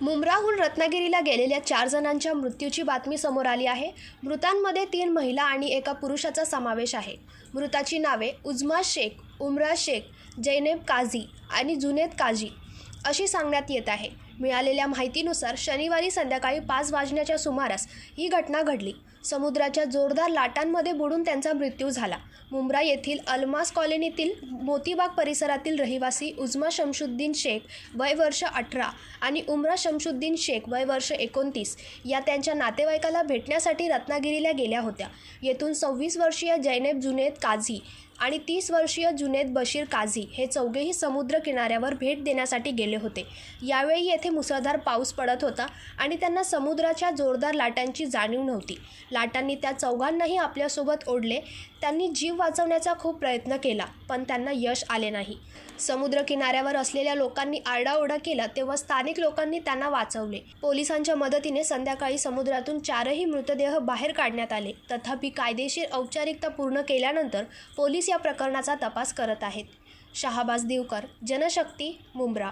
मुंब्राहून रत्नागिरीला गेलेल्या चार जणांच्या मृत्यूची बातमी समोर आली आहे. मृतांमध्ये तीन महिला आणि एका पुरुषाचा समावेश आहे. मृताची नावे उजमा शेख उमरा शेख जैनेब काझी आणि जुनेद काझी अशी सांगण्यात येत आहे. मिळालेल्या माहितीनुसार शनिवारी संध्याकाळी पाच वाजण्याच्या सुमारास ही घटना घडली. समुद्राच्या जोरदार लाटांमध्ये बुडून त्यांचा मृत्यू झाला. मुंब्रा येथील अल्मास कॉलनीतील मोतीबाग परिसरातील रहिवासी उजमा शमशुद्दीन शेख वय वर्ष अठरा आणि उमरा शमशुद्दीन शेख वय वर्ष एकोणतीस या त्यांच्या नातेवाईकाला भेटण्यासाठी रत्नागिरीला गेल्या होत्या. येथून सव्वीस वर्षीय जैनेब जुनेद काझी आणि तीस वर्षीय जुनेद बशीर काझी हे चौघेही समुद्र किनाऱ्यावर भेट देण्यासाठी गेले होते. यावेळी येथे मुसळधार पाऊस पडत होता आणि त्यांना समुद्राच्या जोरदार लाटांची जाणीव नव्हती. लाटांनी त्या चौघांनाही आपल्यासोबत ओढले. त्यांनी जीव वाचवण्याचा खूप प्रयत्न केला पण त्यांना यश आले नाही. समुद्र किनाऱ्यावर असलेल्या लोकांनी आरडाओरडा केला तेव्हा स्थानिक लोकांनी त्यांना वाचवले. पोलिसांच्या मदतीने संध्याकाळी समुद्रातून चारही मृतदेह बाहेर काढण्यात आले. तथापि कायदेशीर औपचारिकता पूर्ण केल्यानंतर पोलीस या प्रकरणाचा तपास करत आहेत. शहाबाज दिवकर जनशक्ती मुंब्रा.